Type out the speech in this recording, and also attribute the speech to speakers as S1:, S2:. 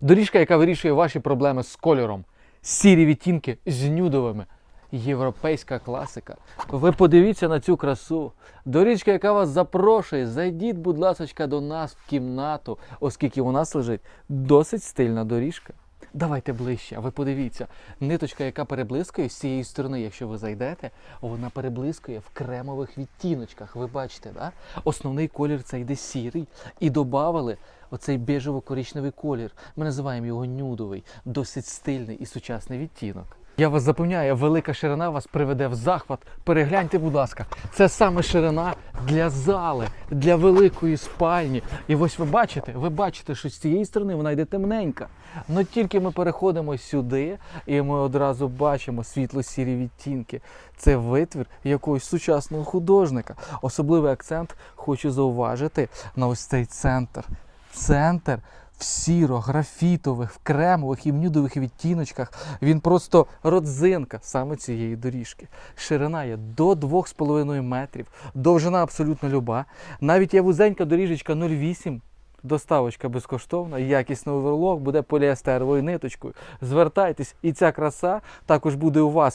S1: Доріжка, яка вирішує ваші проблеми з кольором. Сірі відтінки з нюдовими. Європейська класика. Ви подивіться на цю красу. Доріжка, яка вас запрошує, зайдіть, будь ласка, до нас в кімнату, оскільки у нас лежить досить стильна доріжка. Давайте ближче, а ви подивіться. Ниточка, яка переблискує з цієї сторони, якщо ви зайдете, вона переблискує в кремових відтіночках. Ви бачите, да? основний колір це йде сірий. І додавали оцей біжево-коричневий колір. Ми називаємо його нюдовий, досить стильний і сучасний відтінок. Я вас запевняю, велика ширина вас приведе в захват. Перегляньте, будь ласка, це саме ширина для зали, для великої спальні. І ось ви бачите, ви бачите, що з цієї сторони вона йде темненька. Но тільки ми переходимо сюди, і ми одразу бачимо світло-сірі відтінки. Це витвір якогось сучасного художника. Особливий акцент хочу зауважити на ось цей центр. Центр в сіро-графітових, в кремових і в нюдових відтіночках. Він просто родзинка саме цієї доріжки. Ширина є до 2,5 метрів, довжина абсолютно люба. Навіть є вузенька доріжечка 0,8. Доставочка безкоштовна, якісний оверлок буде поліестеровою ниточкою. Звертайтесь, і ця краса також буде у вас.